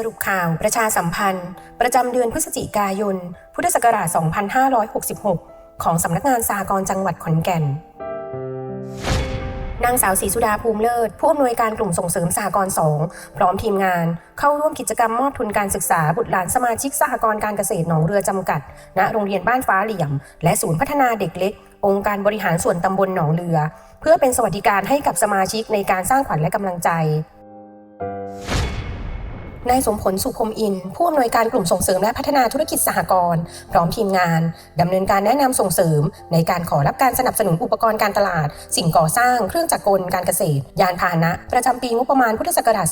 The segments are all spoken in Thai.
สรุปข่าวประชาสัมพันธ์ ประจำเดือนพฤศจิกายน พุทธศักราช 2566 ของสำนักงานสากลจังหวัดขอนแก่น นางสาวศรีสุดาภูมิเลิศ ผู้อำนวยการกลุ่มส่งเสริมสหกรณ์2พร้อมทีมงาน เข้าร่วมกิจกรรมมอบทุนการศึกษาบุตรหลานสมาชิกสหกรณ์การเกษตรหนองเรือจำกัด ณ โรงเรียนบ้านฟ้าเหลี่ยม และศูนย์พัฒนาเด็กเล็ก องค์การบริหารส่วนตำบลหนองเรือ เพื่อเป็นสวัสดิการให้กับสมาชิกในการสร้างขวัญและกำลังใจ นายสมผลสุขมอิน ผู้อำนวยการกลุ่มส่งเสริมและพัฒนาธุรกิจสหกรณ์พร้อมทีมงานดำเนินการแนะนำส่งเสริม ในการขอรับการสนับสนุนอุปกรณ์การตลาด สิ่งก่อสร้างเครื่องจักรกลการเกษตร ยานพาหนะ ประจำปีงบประมาณพุทธศักราช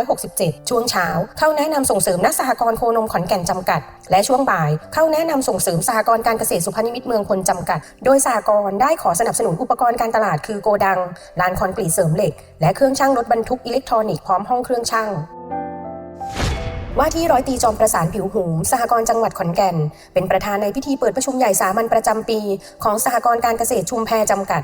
2567 ช่วงเช้า เข้าแนะนำส่งเสริมนักสหกรณ์โคนมขอนแก่นจำกัด และช่วงบ่าย เข้าแนะนำส่งเสริมสหกรณ์การเกษตรสุพรรณมิตรเมืองพลจำกัด โดยสหกรณ์ได้ขอสนับสนุนอุปกรณ์การตลาดคือโกดังลานคอนกรีตเสริมเหล็ก และเครื่องช่างรถบรรทุกอิเล็กทรอนิกส์พร้อมห้องเครื่องช่าง ว่าที่ร้อยตีจอมประสานผิวหูสหกรณ์จังหวัดขอนแก่น เป็นประธานในพิธีเปิดประชุมใหญ่สามัญประจำปี ของสหกรณ์การเกษตรชุมแพจำกัด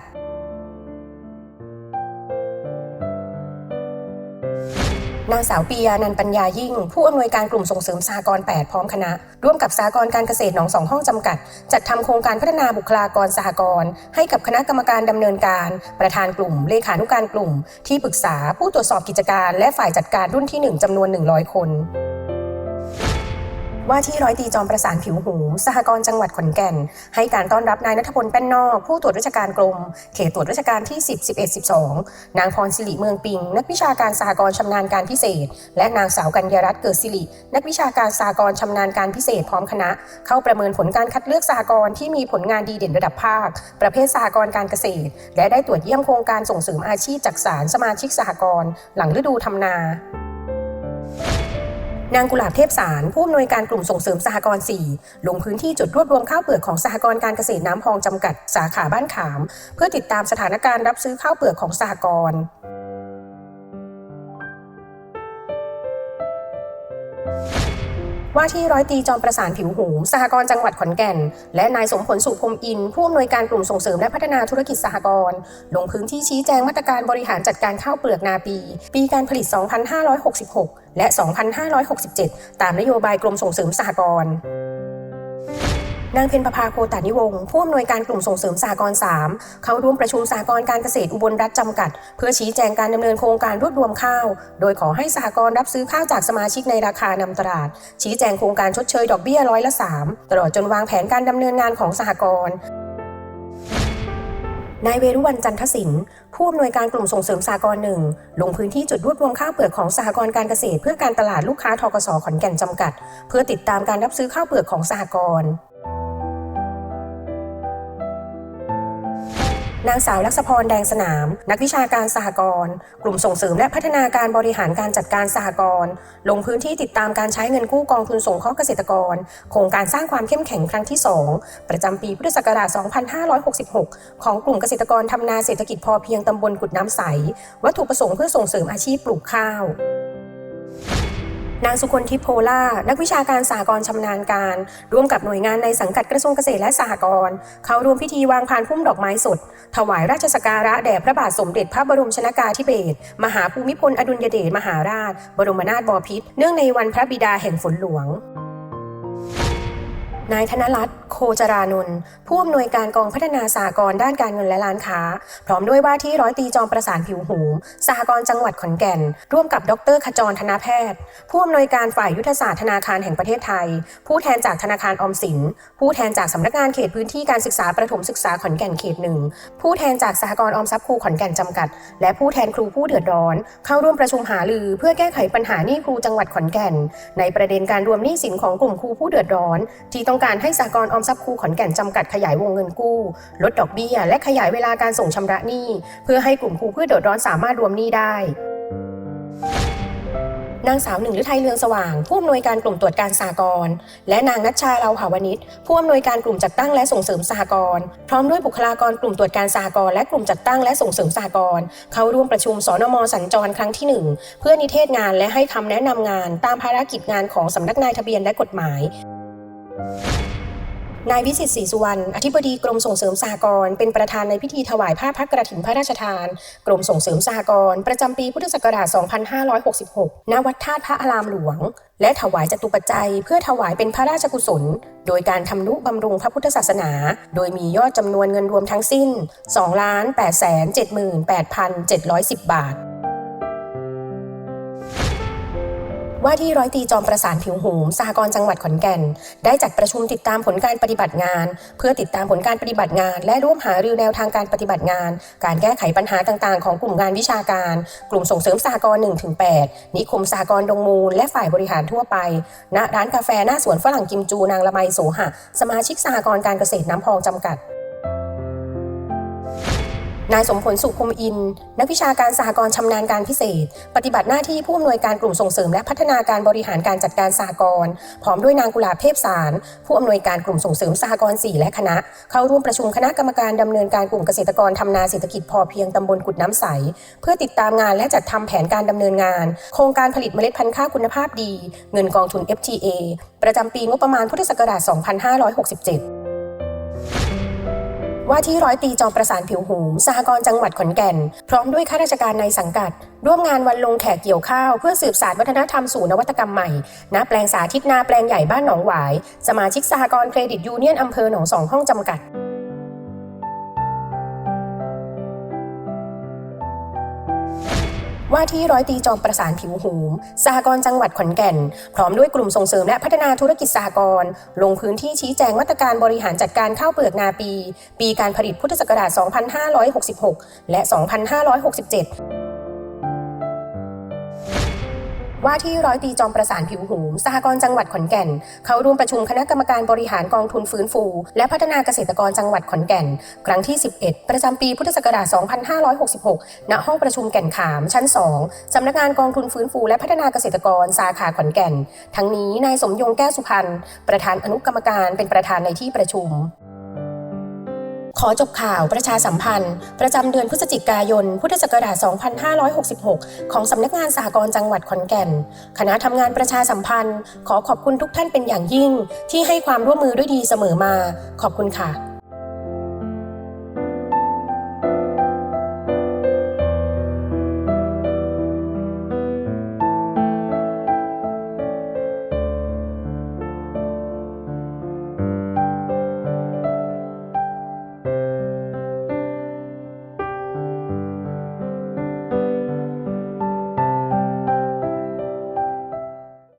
นางสาวปียานันปัญญายิ่ง ผู้อำนวยการกลุ่มส่งเสริมสหกรณ์8 พร้อมคณะ ร่วมกับสหกรณ์การเกษตรหนองสองห้องจำกัด จัดทำโครงการพัฒนาบุคลากรสหกรณ์ให้กับคณะกรรมการดำเนินการ ประธานกลุ่ม เลขานุการกลุ่ม ที่ปรึกษาผู้ตรวจสอบกิจการ และฝ่ายจัดการรุ่นที่ 1จำนวน 100 คน ว่าที่ร้อยตีจอมประสานผิวหูสหกรณ์จังหวัดขอนแก่น ให้การต้อนรับนายนัทพลแป้นนอก ผู้ตรวจราชการกรม เขตตรวจราชการที่ 10 11 12 นางพรสิริเมืองปิง นักวิชาการสหกรณ์ชำนาญการพิเศษ และนางสาวกัญญารัตน์เกิดสิริ นักวิชาการสหกรณ์ชำนาญการพิเศษพร้อมคณะ เข้าประเมินผลการคัดเลือกสหกรณ์ที่มีผลงานดีเด่นระดับภาค ประเภทสหกรณ์การเกษตร และได้ตรวจเยี่ยมโครงการส่งเสริมอาชีพจักสารสมาชิกสหกรณ์หลังฤดูทำนา นางกุหลาบเทพสารผู้อำนวยการกลุ่มส่งเสริมสหกรณ์ 4 ลงพื้นที่จุดรวบรวมข้าวเปลือกของสหกรณ์การเกษตรน้ำพองจำกัดสาขาบ้านขาม เพื่อติดตามสถานการณ์รับซื้อข้าวเปลือกของสหกรณ์ ว่าที่ร้อยตีจอมประสานผิวหู สหกรณ์จังหวัดขอนแก่น และนายสมผลสุพรมอินผู้อำนวยการกลุ่มส่งเสริมและพัฒนาธุรกิจสหกรณ์ลงพื้นที่ชี้แจงมาตรการบริหารจัดการข้าวเปลือกนาปี ปีการผลิต 2566 และ 2567 ตามนโยบายกรมส่งเสริมสหกรณ์ นางเพ็ญประภาโคตานิวงศ์ผู้อำนวยการกลุ่มส่งเสริมสหกรณ์3เข้าร่วมประชุมสหกรณ์การเกษตรอุบลรัฐจำกัด เพื่อชี้แจงการดำเนินโครงการรวบรวมข้าว โดยขอให้สหกรณ์รับซื้อข้าวจากสมาชิกในราคานำตลาด ชี้แจงโครงการชดเชยดอกเบี้ยร้อยละ 3 ตลอดจนวางแผนการดำเนินงานของสหกรณ์นายเวรุวันจันทศิลป์ผู้อำนวยการกลุ่มส่งเสริมสหกรณ์หนึ่งลงพื้นที่จุดรวบรวมข้าวเปลือกของสหกรณ์การเกษตร เพื่อการตลาดลูกค้าทกสขอนแก่นจำกัด เพื่อติดตามการรับซื้อข้าวเปลือกของสหกรณ์ นางสาวลักษพรแดงสนาม นักวิชาการสหกรณ์กลุ่มส่งเสริมและพัฒนาการบริหารการจัดการสหกรณ์ลงพื้นที่ติดตามการใช้เงินกู้กองทุนส่งเคราะห์เกษตรกร โครงการสร้างความเข้มแข็งครั้งที่ 2 ประจำปีพุทธศักราช 2566 ของกลุ่มเกษตรกรทำนาเศรษฐกิจพอเพียงตำบลกุดน้ำใส วัตถุประสงค์เพื่อส่งเสริมอาชีพปลูกข้าว นางสุคนทิพโพล่า นักวิชาการสหกรณ์ชำนาญการ ร่วมกับหน่วยงานในสังกัดกระทรวงเกษตรและสหกรณ์เขาร่วมพิธีวางพานพุ่มดอกไม้สด ถวายราชสักการะแด่พระบาทสมเด็จพระบรมชนากาธิเบศรมหาภูมิพลอดุลยเดชมหาราช บรมนาถบพิตรเนื่องในวันพระบิดาแห่งฝนหลวง นายธนรัตน์โคจรานนท์ผู้อำนวยการกองพัฒนาสหกรณ์ด้านการเงินและร้านค้า พร้อมด้วยว่าที่ร้อยตีจอมประสานผิวหูสหกรณ์จังหวัดขอนแก่น ร่วมกับดรขจรธนาแพทย์ ผู้อำนวยการฝ่ายยุทธศาสตร์ธนาคารแห่งประเทศไทย ผู้แทนจากธนาคารออมสิน ผู้แทนจากสำนักงานเขตพื้นที่การศึกษาประถมศึกษาขอนแก่นเขตหนึ่งผู้แทนจากสหกรณ์ออมทรัพย์ครูขอนแก่นจำกัด และผู้แทนครูผู้เดือดร้อน เข้าร่วมประชุมหารือ เพื่อแก้ไขปัญหาหนี้ครูจังหวัดขอนแก่น ในประเด็นการรวมหนี้สินของกลุ่มครูผู้เดือดร้อนที่ต้องการให้สหกรออมทรัพย์ครูขอนแก่นจำกัดขยายวงเงินกู้ ลดดอกเบี้ย และขยายเวลาการส่งชำระหนี้ เพื่อให้กลุ่มครูเดือดร้อนสามารถรวมหนี้ได้นางสาวหนึ่งฤทัยเรืองสว่าง ผู้อำนวยการกลุ่มตรวจการสหกรและนางนัชชาเราหาวนิชผู้อำนวยการกลุ่มจัดตั้งและส่งเสริมสหกรพร้อมด้วยบุคลากรกลุ่มตรวจการสหกรและกลุ่มจัดตั้งและส่งเสริมสหกรเข้าร่วมประชุมสนมสัญจรครั้งที่หนึ่งเพื่อนิเทศงานและให้คำแนะนำงาน ตามภารกิจงานของสำนักนายทะเบียนและกฎหมาย นายวิสิตศรีสุวรรณ อธิบดีกรมส่งเสริมสหกรณ์ เป็นประธานในพิธีถวายผ้าพักกระถินพระราชทาน กรมส่งเสริมสหกรณ์ประจำปีพุทธศักราช 2566 ณ วัดธาตุพระอารามหลวง และถวายจตุปัจจัย เพื่อถวายเป็นพระราชกุศล โดยการทำนุบำรุงพระพุทธศาสนา โดยมียอดจำนวนเงินรวมทั้งสิ้น 2 8 7 8 7 10 บาท ว่าที่ร้อยตีจอมประสานผิวหูมสหกรณ์จังหวัดขอนแก่น ได้จัดประชุมติดตามผลการปฏิบัติงาน เพื่อติดตามผลการปฏิบัติงาน และร่วมหารือแนวทางการปฏิบัติงาน การแก้ไขปัญหาต่างๆ ของกลุ่มงานวิชาการ กลุ่มส่งเสริมสหกรณ์1-8นิคมสหกรณ์ดงมูล และฝ่ายบริหารทั่วไป ณร้านกาแฟหน้าสวนฝรั่งกิมจูนางละไมโสหะ สมาชิกสหกรณ์การเกษตรน้ำพองจำกัด นายสมผลสุขคมอิน นักวิชาการสหกรณ์ชำนาญการพิเศษ ปฏิบัติหน้าที่ผู้อำนวยการกลุ่มส่งเสริมและพัฒนาการบริหารการจัดการสหกรณ์พร้อมด้วยนางกุลาเทพสาร ผู้อำนวยการกลุ่มส่งเสริมสหกรณ์4และคณะ เข้าร่วมประชุมคณะกรรมการดำเนินการกลุ่มเกษตรกรทำนาเศรษฐกิจพอเพียงตำบลกุดน้ำใส เพื่อติดตามงานและจัดทำแผนการดำเนินงาน โครงการผลิตเมล็ดพันธุ์ข้าวคุณภาพดี เงินกองทุน FTA ประจำปีงบประมาณพุทธศักราช 2567 ว่าที่ร้อยตีจอมประสานผิวหูสหกรณ์จังหวัดขอนแก่น พร้อมด้วยข้าราชการในสังกัด ร่วมงานวันลงแขกเกี่ยวข้าว เพื่อสืบสานวัฒนธรรมสู่นวัตกรรมใหม่ณแปลงสาธิตนาแปลงใหญ่บ้านหนองหวาย สมาชิกสหกรณ์เครดิตยูเนียนอำเภอหนองสองห้องจำกัด ว่าที่ร้อยตีจอมประสานผิวหูมสหกรณ์จังหวัดขอนแก่น พร้อมด้วยกลุ่มส่งเสริมและพัฒนาธุรกิจสหกรณ์ลงพื้นที่ชี้แจงมาตรการบริหารจัดการข้าวเปลือกนาปี ปีการผลิตพุทธศักราช 2566 และ 2567 ว่าที่ร้อยตีจอมประสานผิวหูมสหกรณ์จังหวัดขอนแก่น เขาร่วมประชุมคณะกรรมการบริหารกองทุนฟื้นฟู และพัฒนาเกษตรกรจังหวัดขอนแก่น ครั้งที่ 11 ประจำปีพุทธศักราช 2566 ณ ห้องประชุมแก่นขามชั้น 2 สำนักงานกองทุนฟื้นฟูและพัฒนาเกษตรกรสาขาขอนแก่น ทั้งนี้นายสมยงแก้วสุพรรณประธานอนุกรรมการเป็นประธานในที่ประชุม ขอจบข่าวประชาสัมพันธ์ ประจำเดือนพฤศจิกายน พุทธศักราช 2566 ของสำนักงานสหกรณ์จังหวัดขอนแก่น คณะทำงานประชาสัมพันธ์ ขอขอบคุณทุกท่านเป็นอย่างยิ่ง ที่ให้ความร่วมมือด้วยดีเสมอมา ขอบคุณค่ะ